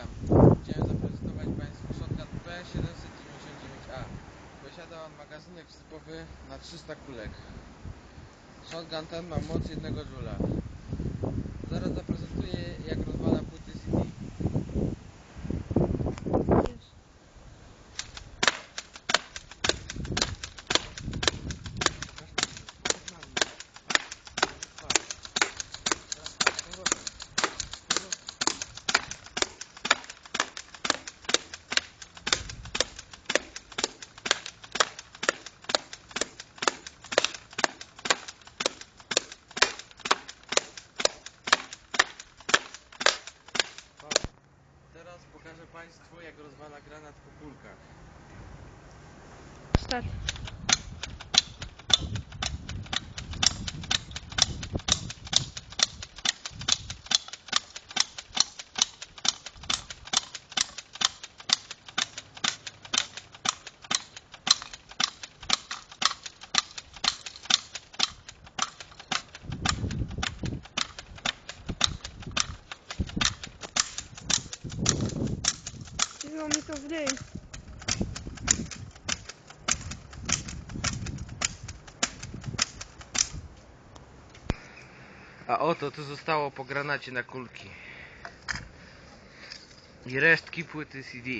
Witam. Chciałem zaprezentować Państwu shotgun P799A. Posiada on magazynek wsypowy na 300 kulek. Shotgun ten ma moc 1 Joula. Państwu jak rozwala granat po kulkach. Start. Wzięło mi to w. A oto tu zostało po granacie na kulki. I resztki płyty CD.